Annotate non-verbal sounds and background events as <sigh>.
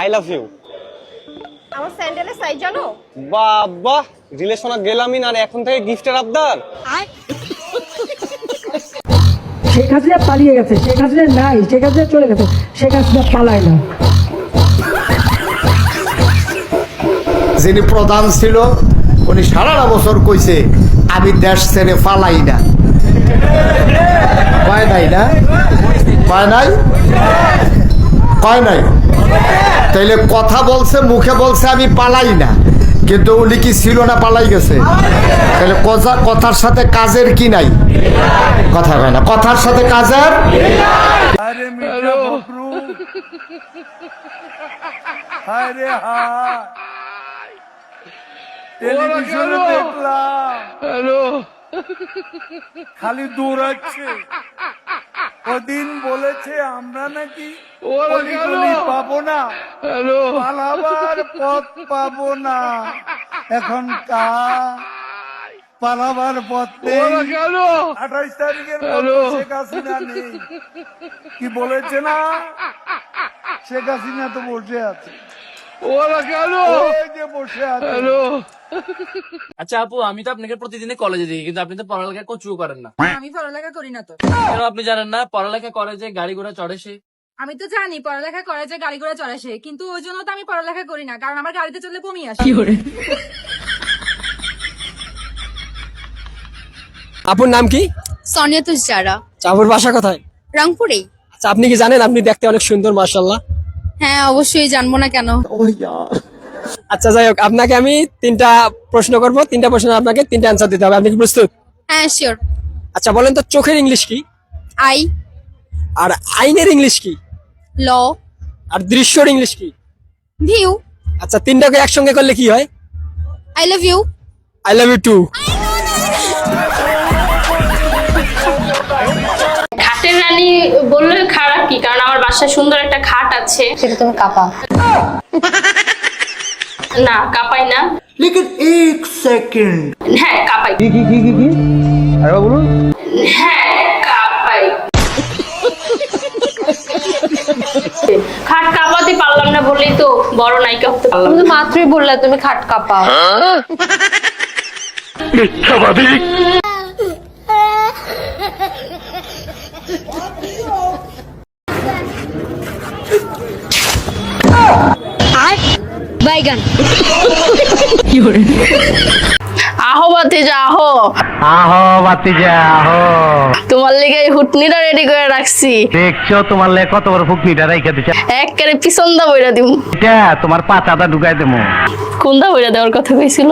I love you. আমার স্যান্ডেলের size জানো? বাবা রিলেশনে গেলামই না আর এখন থেকে গিফটের আবদার। শেখ হাসিনা পালিয়ে গেছে শেখ হাসিনা নাই শেখ হাসিনা চলে গেছে শেখ হাসিনা পালায় না। যিনি প্রধান ছিল উনি সারা বছর কইছে আমি দেশ ছেড়ে পালাই না। কয় নাই না? কয় নাই? কয় নাই? তাইলে কথা বলছে মুখে বলছে আমি পালাই না। কিন্তু উনি কি ছিল না পালাই গেছে? তাহলে কথা- কথার সাথে কাজের কি নাই? কথা কয় না কথার সাথে কাজের? আরে টেলিভিশনে দেখলাম। খালি দৌড়াচ্ছে। ওদিন বলেছে আমরা নাকি পাবো না। পালাবার পথ পাবো না। এখন কা পালাবার পথ আঠাইশ তারিখের শেখ হাসিনা নেই। কি বলেছে না? শেখ হাসিনা তো বসে আছে। আচ্ছা আপু আমি তো আপনাকে প্রতিদিনই কলেজে দেখি কিন্তু আপনি তো পড়ালেখা কচুও করেন না। আমি পড়ালেখা করি না তো। কেন আপনি জানেন না পড়ালেখা করে যে গাড়ি ঘোড়া চড়ে সে? আমি তো জানি পড়ালেখা করে যে গাড়ি ঘোড়া চড়ে সে কিন্তু ওই জন্য তো আমি পড়ালেখা করি না কারণ আমার গাড়িতে চললে বমি আসে। আপুর নাম কি? সনিয়া তুষারা। আপুর বাসা কোথায়? রংপুরেই। আচ্ছা আপনি কি জানেন আপনি দেখতে অনেক সুন্দর মার্শাল্লাহ হ্যাঁ অবশ্যই জানব না কেন। আচ্ছা যাই হোক আপনাকে আমি তিনটা প্রশ্ন করব। তিনটা প্রশ্ন আপনাকে তিনটা অ্যান্সার দিতে হবে। আপনি কি প্রস্তুত? হ্যাঁ শিওর আচ্ছা বলেন তো চোখের ইংলিশ কি? আই। আর আইনের ইংলিশ কি? ল। আর দৃশ্যর ইংলিশ কি? ভিউ। আচ্ছা তিনটাকে একসঙ্গে করলে কি হয়? I love you I love you too বাসায় সুন্দর একটা খাট আছে। সেটা তুমি কাপা। না কাপাই না। লেকিন এক সেকেন্ড হ্যাঁ কাপাই। কি কি কি কি আরেবা বলুন। হ্যাঁ কাপাই। খাট কাপাতে পারলাম না বলেই তো বড় নায়িকা হতে পারলাম না। মাত্রই বললা তুমি খাট কাপা। <laughs> বাইগান আহো বাতিজা আহ। আহো বাতিজা আহ। তোমার লেগে এই হুটনিটা রেডি করে রাখছি। দেখছ তোমার লেগে কত বড় ফুকনিটা রাইখা দিছে। এককারে পিছন দা বইরা দিমু। এটা তোমার পাতাটা ঢুকাই দেমু। কোন দা বইরা দেওয়ার কথা কইছিল